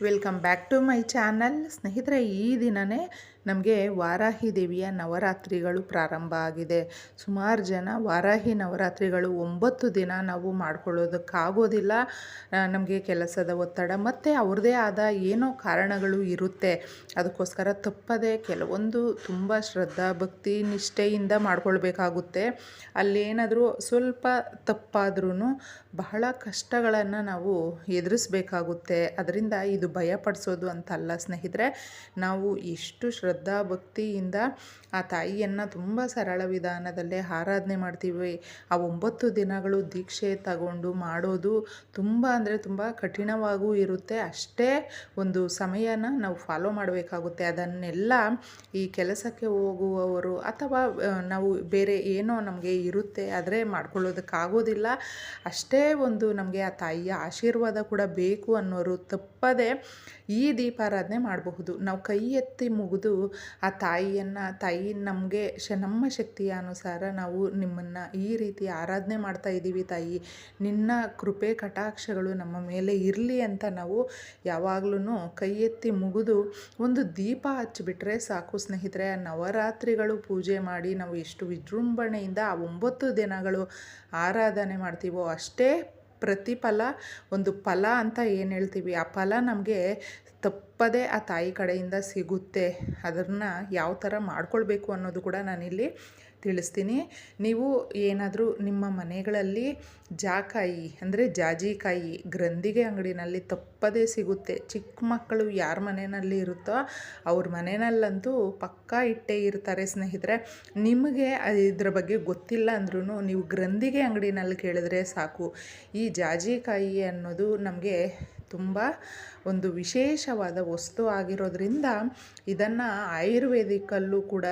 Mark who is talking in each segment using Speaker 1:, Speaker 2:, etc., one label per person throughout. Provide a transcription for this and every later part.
Speaker 1: Welcome back to my channel ಸ್ನೇಹಿತರೆ ಈ ದಿನವೇ ನಮಗೆ ವಾರಾಹಿ ದೇವಿಯ ನವರಾತ್ರಿಗಳು ಪ್ರಾರಂಭ ಆಗಿದೆ. ಸುಮಾರು ಜನ ವಾರಾಹಿ ನವರಾತ್ರಿಗಳು ಒಂಬತ್ತು ದಿನ ನಾವು ಮಾಡ್ಕೊಳ್ಳೋದಕ್ಕಾಗೋದಿಲ್ಲ. ನಮಗೆ ಕೆಲಸದ ಒತ್ತಡ ಮತ್ತು ಅವ್ರದ್ದೇ ಆದ ಏನೋ ಕಾರಣಗಳು ಇರುತ್ತೆ. ಅದಕ್ಕೋಸ್ಕರ ತಪ್ಪದೆ ಕೆಲವೊಂದು ತುಂಬ ಶ್ರದ್ಧಾ ಭಕ್ತಿ ನಿಷ್ಠೆಯಿಂದ ಮಾಡ್ಕೊಳ್ಬೇಕಾಗುತ್ತೆ. ಅಲ್ಲೇನಾದರೂ ಸ್ವಲ್ಪ ತಪ್ಪಾದ್ರೂ ಬಹಳ ಕಷ್ಟಗಳನ್ನು ನಾವು ಎದುರಿಸ್ಬೇಕಾಗುತ್ತೆ. ಅದರಿಂದ ಇದು ಭಯಪಡಿಸೋದು ಅಂತಲ್ಲ ಸ್ನೇಹಿತರೆ, ನಾವು ಎಷ್ಟು ಶ್ರದ್ಧಾ ಭಕ್ತಿಯಿಂದ ಆ ತಾಯಿಯನ್ನು ತುಂಬ ಸರಳ ವಿಧಾನದಲ್ಲೇ ಆರಾಧನೆ ಮಾಡ್ತೀವಿ. ಆ ಒಂಬತ್ತು ದಿನಗಳು ದೀಕ್ಷೆ ತಗೊಂಡು ಮಾಡೋದು ತುಂಬ ಅಂದರೆ ತುಂಬ ಕಠಿಣವಾಗೂ ಇರುತ್ತೆ. ಅಷ್ಟೇ ಒಂದು ಸಮಯನ ನಾವು ಫಾಲೋ ಮಾಡಬೇಕಾಗುತ್ತೆ. ಅದನ್ನೆಲ್ಲ ಈ ಕೆಲಸಕ್ಕೆ ಹೋಗುವವರು ಅಥವಾ ನಾವು ಬೇರೆ ಏನೋ ನಮಗೆ ಇರುತ್ತೆ ಆದರೆ ಮಾಡ್ಕೊಳ್ಳೋದಕ್ಕಾಗೋದಿಲ್ಲ. ಅಷ್ಟೇ ಒಂದು ನಮಗೆ ಆ ತಾಯಿಯ ಆಶೀರ್ವಾದ ಕೂಡ ಬೇಕು ಅನ್ನೋರು ತಪ್ಪದೆ ಈ ದೀಪಾರಾಧನೆ ಮಾಡಬಹುದು. ನಾವು ಕೈ ಎತ್ತಿ ಮುಗಿದು ಆ ತಾಯಿಯನ್ನು, ತಾಯಿ ನಮಗೆ ಶ, ನಮ್ಮ ಶಕ್ತಿಯ ಅನುಸಾರ ನಾವು ನಿಮ್ಮನ್ನು ಈ ರೀತಿ ಆರಾಧನೆ ಮಾಡ್ತಾ ಇದ್ದೀವಿ ತಾಯಿ. ನಿನ್ನ ಕೃಪೆ ಕಟಾಕ್ಷಗಳು ನಮ್ಮ ಮೇಲೆ ಇರಲಿ ಅಂತ ನಾವು ಯಾವಾಗಲೂ ಕೈ ಎತ್ತಿ ಮುಗಿದು ಒಂದು ದೀಪ ಹಚ್ಚಿಬಿಟ್ರೆ ಸಾಕು ಸ್ನೇಹಿತರೆ. ನವರಾತ್ರಿಗಳು ಪೂಜೆ ಮಾಡಿ ನಾವು ಎಷ್ಟು ವಿಜೃಂಭಣೆಯಿಂದ ಆ ಒಂಬತ್ತು ದಿನಗಳು ಆರಾಧನೆ ಮಾಡ್ತೀವೋ ಅಷ್ಟೇ ಪ್ರತಿಫಲ, ಒಂದು ಫಲ ಅಂತ ಏನು ಹೇಳ್ತೀವಿ? ಆ ಫಲ ನಮಗೆ ತಪ್ಪದೇ ಆ ತಾಯಿ ಕಡೆಯಿಂದ ಸಿಗುತ್ತೆ. ಅದನ್ನು ಯಾವ ಥರ ಮಾಡ್ಕೊಳ್ಬೇಕು ಅನ್ನೋದು ಕೂಡ ನಾನಿಲ್ಲಿ ತಿಳಿಸ್ತೀನಿ. ನೀವು ಏನಾದರೂ ನಿಮ್ಮ ಮನೆಗಳಲ್ಲಿ ಜಾಕಾಯಿ, ಅಂದರೆ ಜಾಜಿಕಾಯಿ ಗ್ರಂಥಿಗೆ ಅಂಗಡಿನಲ್ಲಿ ತಪ್ಪದೇ ಸಿಗುತ್ತೆ. ಚಿಕ್ಕ ಮಕ್ಕಳು ಯಾರ ಮನೆಯಲ್ಲಿ ಇರುತ್ತೋ ಅವ್ರ ಮನೆಯಲ್ಲಂತೂ ಪಕ್ಕಾ ಇಟ್ಟೇ ಇರ್ತಾರೆ ಸ್ನೇಹಿತರೆ. ನಿಮಗೆ ಇದ್ರ ಬಗ್ಗೆ ಗೊತ್ತಿಲ್ಲ ಅಂದ್ರೂ ನೀವು ಗ್ರಂಥಿಗೆ ಅಂಗಡಿನಲ್ಲಿ ಕೇಳಿದ್ರೆ ಸಾಕು. ಈ ಜಾಜಿಕಾಯಿ ಅನ್ನೋದು ನಮಗೆ ತುಂಬ ಒಂದು ವಿಶೇಷವಾದ ವಸ್ತು ಆಗಿರೋದ್ರಿಂದ ಇದನ್ನು ಆಯುರ್ವೇದಿಕಲ್ಲೂ ಕೂಡ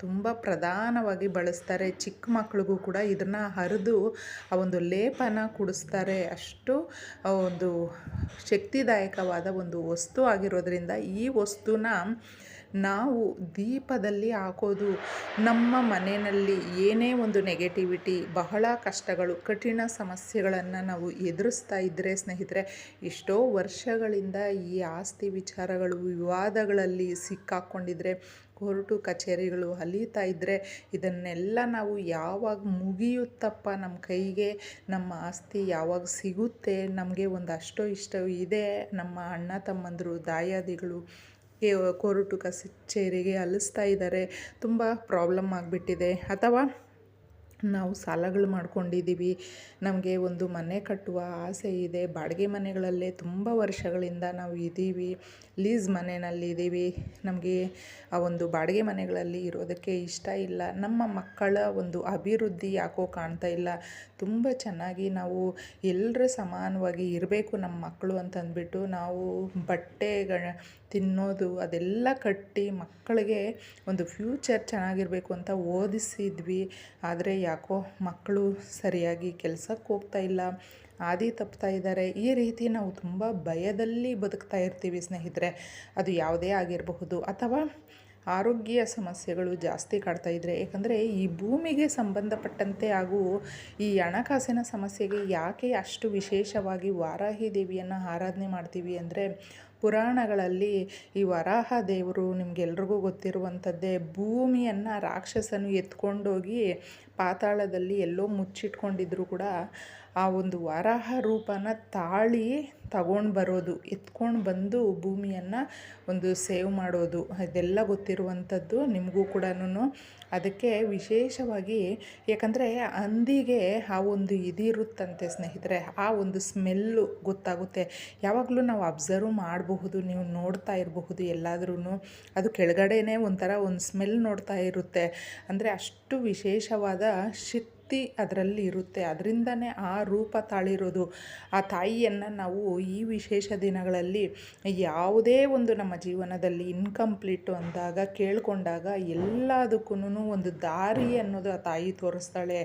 Speaker 1: ತುಂಬ ಪ್ರಧಾನವಾಗಿ ಬಳಸ್ತಾರೆ. ಚಿಕ್ಕ ಮಕ್ಳಿಗೂ ಕೂಡ ಇದನ್ನು ಹರಿದು ಆ ಒಂದು ಲೇಪನ ಕುಡಿಸ್ತಾರೆ. ಅಷ್ಟು ಒಂದು ಶಕ್ತಿದಾಯಕವಾದ ಒಂದು ವಸ್ತು ಆಗಿರೋದ್ರಿಂದ ಈ ವಸ್ತುನ ನಾವು ದೀಪದಲ್ಲಿ ಹಾಕೋದು. ನಮ್ಮ ಮನೆಯಲ್ಲಿ ಏನೇ ಒಂದು ನೆಗೆಟಿವಿಟಿ ಬಹಳ ಕಷ್ಟಗಳು, ಕಠಿಣ ಸಮಸ್ಯೆಗಳನ್ನು ನಾವು ಎದುರಿಸ್ತಾ ಇದ್ದರೆ ಸ್ನೇಹಿತರೆ, ಎಷ್ಟೋ ವರ್ಷಗಳಿಂದ ಈ ಆಸ್ತಿ ವಿಚಾರಗಳು, ವಿವಾದಗಳಲ್ಲಿ ಸಿಕ್ಕಾಕ್ಕೊಂಡಿದ್ರೆ ಕೋರ್ಟು, ಕಚೇರಿಗಳು ಅಲೀತಾ ಇದ್ದರೆ ಇದನ್ನೆಲ್ಲ ನಾವು ಯಾವಾಗ ಮುಗಿಯುತ್ತಪ್ಪ ನಮ್ಮ ಕೈಗೆ? ನಮ್ಮ ಆಸ್ತಿ ಯಾವಾಗ ಸಿಗುತ್ತೆ? ನಮಗೆ ಒಂದು ಅಷ್ಟೋ ಇಷ್ಟೋ ಇದೆ ನಮ್ಮ ಅಣ್ಣ, ತಮ್ಮಂದರು, ದಾಯಾದಿಗಳು ಕೋರ್ಟು ಕಚೇರಿಗೆ ಅಲಿಸ್ತಾ ಇದ್ದಾರೆ. ತುಂಬ ಪ್ರಾಬ್ಲಮ್ ಆಗಿಬಿಟ್ಟಿದೆ. ಅಥವಾ ನಾವು ಸಾಲಗಳು ಮಾಡ್ಕೊಂಡಿದ್ದೀವಿ. ನಮಗೆ ಒಂದು ಮನೆ ಕಟ್ಟುವ ಆಸೆ ಇದೆ. ಬಾಡಿಗೆ ಮನೆಗಳಲ್ಲೇ ತುಂಬ ವರ್ಷಗಳಿಂದ ನಾವು ಇದ್ದೀವಿ. ಲೀಸ್ ಮನೆಯಲ್ಲಿ ಇದ್ದೀವಿ. ನಮಗೆ ಆ ಒಂದು ಬಾಡಿಗೆ ಮನೆಗಳಲ್ಲಿ ಇರೋದಕ್ಕೆ ಇಷ್ಟ ಇಲ್ಲ. ನಮ್ಮ ಮಕ್ಕಳ ಒಂದು ಅಭಿವೃದ್ಧಿ ಯಾಕೋ ಕಾಣ್ತಾ ಇಲ್ಲ. ತುಂಬ ಚೆನ್ನಾಗಿ ನಾವು ಎಲ್ಲರೂ ಸಮಾನವಾಗಿ ಇರಬೇಕು ನಮ್ಮ ಮಕ್ಕಳು ಅಂತಂದ್ಬಿಟ್ಟು ನಾವು ಬಟ್ಟೆಗಳ ತಿನ್ನೋದು ಅದೆಲ್ಲ ಕಟ್ಟಿ ಮಕ್ಕಳಿಗೆ ಒಂದು ಫ್ಯೂಚರ್ ಚೆನ್ನಾಗಿರಬೇಕು ಅಂತ ಓದಿಸಿದ್ವಿ. ಆದರೆ ಯಾಕೋ ಮಕ್ಕಳು ಸರಿಯಾಗಿ ಕೆಲಸಕ್ಕೆ ಹೋಗ್ತಾ ಇಲ್ಲ. ಆದಿ ತಪ್ತಾ ಇದ್ದಾರೆ. ಈ ರೀತಿ ನಾವು ತುಂಬ ಭಯದಲ್ಲಿ ಬದುಕ್ತಾ ಇರ್ತೀವಿ ಸ್ನೇಹಿತರೆ. ಅದು ಯಾವುದೇ ಆಗಿರಬಹುದು. ಅಥವಾ ಆರೋಗ್ಯ ಸಮಸ್ಯೆಗಳು ಜಾಸ್ತಿ ಕಾಡ್ತಾ ಇದ್ದರೆ ಏಕೆಂದರೆ ಈ ಭೂಮಿಗೆ ಸಂಬಂಧಪಟ್ಟಂತೆ ಹಾಗೂ ಈ ಹಣಕಾಸಿನ ಸಮಸ್ಯೆಗೆ ಯಾಕೆ ಅಷ್ಟು ವಿಶೇಷವಾಗಿ ವಾರಾಹಿ ದೇವಿಯನ್ನು ಆರಾಧನೆ ಮಾಡ್ತೀವಿ ಅಂದರೆ ಪುರಾಣಗಳಲ್ಲಿ ಈ ವರಾಹ ದೇವರು ನಿಮಗೆಲ್ರಿಗೂ ಗೊತ್ತಿರುವಂಥದ್ದೇ ಭೂಮಿಯನ್ನು ರಾಕ್ಷಸನು ಎತ್ಕೊಂಡೋಗಿ ಪಾತಾಳದಲ್ಲಿ ಎಲ್ಲೋ ಮುಚ್ಚಿಟ್ಕೊಂಡಿದ್ರು ಕೂಡ ಆ ಒಂದು ವರಾಹ ರೂಪನ ತಾಳಿ ತಗೊಂಡು ಬರೋದು, ಎತ್ಕೊಂಡು ಬಂದು ಭೂಮಿಯನ್ನು ಒಂದು ಸೇವ್ ಮಾಡೋದು ಅದೆಲ್ಲ ಗೊತ್ತಿರುವಂಥದ್ದು ನಿಮಗೂ ಕೂಡ ಅದಕ್ಕೆ ವಿಶೇಷವಾಗಿ ಯಾಕಂದರೆ ಹಂದಿಗೆ ಆ ಒಂದು ಇದಿರುತ್ತಂತೆ ಸ್ನೇಹಿತರೆ, ಆ ಒಂದು ಸ್ಮೆಲ್ಲು ಗೊತ್ತಾಗುತ್ತೆ. ಯಾವಾಗಲೂ ನಾವು ಅಬ್ಸರ್ವ್ ಮಾಡಬಹುದು ನೀವು ನೋಡ್ತಾ ಇರಬಹುದು ಎಲ್ಲಾದ್ರೂ ಅದು ಕೆಳಗಡೆನೇ ಒಂಥರ ಒಂದು ಸ್ಮೆಲ್ ನೋಡ್ತಾ ಇರುತ್ತೆ. ಅಂದರೆ ಅಷ್ಟು ವಿಶೇಷವಾದ ಶಕ್ತಿ ಶಕ್ತಿ ಅದರಲ್ಲಿ ಇರುತ್ತೆ. ಅದರಿಂದನೇ ಆ ರೂಪ ತಾಳಿರೋದು. ಆ ತಾಯಿಯನ್ನು ನಾವು ಈ ವಿಶೇಷ ದಿನಗಳಲ್ಲಿ ಯಾವುದೇ ಒಂದು ನಮ್ಮ ಜೀವನದಲ್ಲಿ ಇನ್ಕಂಪ್ಲೀಟು ಅಂದಾಗ, ಕೇಳಿಕೊಂಡಾಗ ಎಲ್ಲದಕ್ಕೂ ಒಂದು ದಾರಿ ಅನ್ನೋದು ಆ ತಾಯಿ ತೋರಿಸ್ತಾಳೆ.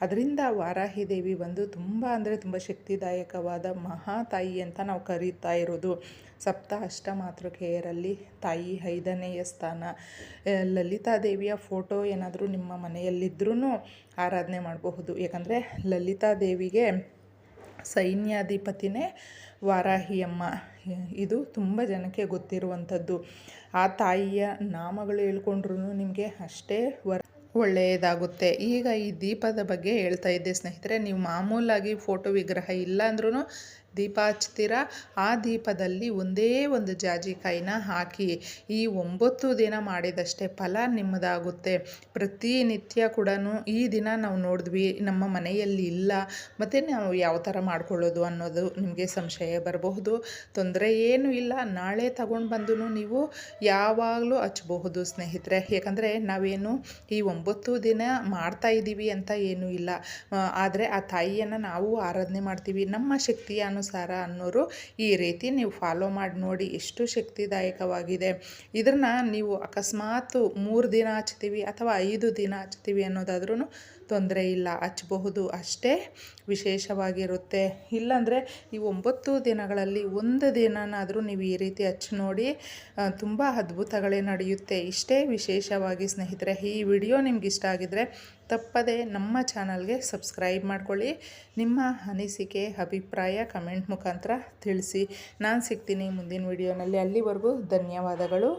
Speaker 1: ಅದರಿಂದ ವಾರಾಹಿ ದೇವಿ ಬಂದು ತುಂಬ ಅಂದರೆ ತುಂಬ ಶಕ್ತಿದಾಯಕವಾದ ಮಹಾ ತಾಯಿ ಅಂತ ನಾವು ಕರೀತಾ ಇರೋದು. ಸಪ್ತ ಅಷ್ಟಮಾತೃಕೆಯರಲ್ಲಿ ತಾಯಿ ಐದನೆಯ ಸ್ಥಾನ. ಲಲಿತಾದೇವಿಯ ಫೋಟೋ ಏನಾದರೂ ನಿಮ್ಮ ಮನೆಯಲ್ಲಿದ್ದರೂ ಆರಾಧನೆ ಮಾಡಬಹುದು. ಯಾಕಂದರೆ ಲಲಿತಾ ದೇವಿಗೆ ಸೈನ್ಯಾಧಿಪತಿನೇ ವಾರಾಹಿಯಮ್ಮ. ಇದು ತುಂಬ ಜನಕ್ಕೆ ಗೊತ್ತಿರುವಂಥದ್ದು. ಆ ತಾಯಿಯ ನಾಮಗಳು ಹೇಳ್ಕೊಂಡ್ರೂ ನಿಮಗೆ ಅಷ್ಟೇ ವರ ಒಳ್ಳೆಯದಾಗುತ್ತೆ. ಈಗ ಈ ದೀಪದ ಬಗ್ಗೆ ಹೇಳ್ತಾ ಇದ್ದೆ ಸ್ನೇಹಿತರೆ, ನೀವು ಮಾಮೂಲಾಗಿ ಫೋಟೋ ವಿಗ್ರಹ ಇಲ್ಲ ಅಂದ್ರೂ ದೀಪ ಹಚ್ತೀರ ಆ ದೀಪದಲ್ಲಿ ಒಂದೇ ಒಂದು ಜಾಜಿಕಾಯಿನ ಹಾಕಿ ಈ ಒಂಬತ್ತು ದಿನ ಮಾಡಿದಷ್ಟೇ ಫಲ ನಿಮ್ಮದಾಗುತ್ತೆ. ಪ್ರತಿನಿತ್ಯ ಕೂಡ ಈ ದಿನ ನಾವು ನೋಡಿದ್ವಿ, ನಮ್ಮ ಮನೆಯಲ್ಲಿ ಇಲ್ಲ, ಮತ್ತು ನಾವು ಯಾವ ಥರ ಮಾಡ್ಕೊಳ್ಳೋದು ಅನ್ನೋದು ನಿಮಗೆ ಸಂಶಯ ಬರಬಹುದು. ತೊಂದರೆ ಏನೂ ಇಲ್ಲ, ನಾಳೆ ತಗೊಂಡು ಬಂದು ನೀವು ಯಾವಾಗಲೂ ಹಚ್ಚಬಹುದು ಸ್ನೇಹಿತರೆ. ಯಾಕಂದರೆ ನಾವೇನು ಈ ಒಂಬತ್ತು ದಿನ ಮಾಡ್ತಾ ಇದ್ದೀವಿ ಅಂತ ಏನೂ ಇಲ್ಲ. ಆದರೆ ಆ ತಾಯಿಯನ್ನು ನಾವು ಆರಾಧನೆ ಮಾಡ್ತೀವಿ. ನಮ್ಮ ಶಕ್ತಿಯ ಅನ್ನೋರು ಈ ರೀತಿ ನೀವು ಫಾಲೋ ಮಾಡಿ ನೋಡಿ ಎಷ್ಟು ಶಕ್ತಿದಾಯಕವಾಗಿದೆ. ಇದನ್ನು ನೀವು ಅಕಸ್ಮಾತ್ ಮೂರು ದಿನ ಹಚ್ತೀವಿ ಅಥವಾ ಐದು ದಿನ ಹಚ್ತೀವಿ ಅನ್ನೋದಾದ್ರೂ ತೊಂದರೆ ಇಲ್ಲ, ಹಚ್ಚಬಹುದು ಅಷ್ಟೇ ವಿಶೇಷವಾಗಿರುತ್ತೆ. ಇಲ್ಲಾಂದರೆ ಈ ಒಂಬತ್ತು ದಿನಗಳಲ್ಲಿ ಒಂದು ದಿನನಾದರೂ ನೀವು ಈ ರೀತಿ ಹಚ್ಚಿ ನೋಡಿ ತುಂಬ ಅದ್ಭುತಗಳೇ ನಡೆಯುತ್ತೆ. ಇಷ್ಟೇ ವಿಶೇಷವಾಗಿ ಸ್ನೇಹಿತರೆ, ಈ ವಿಡಿಯೋ ನಿಮ್ಗೆ ಇಷ್ಟ ಆಗಿದರೆ ತಪ್ಪದೆ ನಮ್ಮ ಚಾನಲ್ಗೆ ಸಬ್ಸ್ಕ್ರೈಬ್ ಮಾಡ್ಕೊಳ್ಳಿ. ನಿಮ್ಮ ಅನಿಸಿಕೆ, ಅಭಿಪ್ರಾಯ ಕಮೆಂಟ್ ಮುಖಾಂತರ ತಿಳಿಸಿ. ನಾನು ಸಿಗ್ತೀನಿ ಮುಂದಿನ ವಿಡಿಯೋನಲ್ಲಿ. ಅಲ್ಲಿವರೆಗೂ ಧನ್ಯವಾದಗಳು.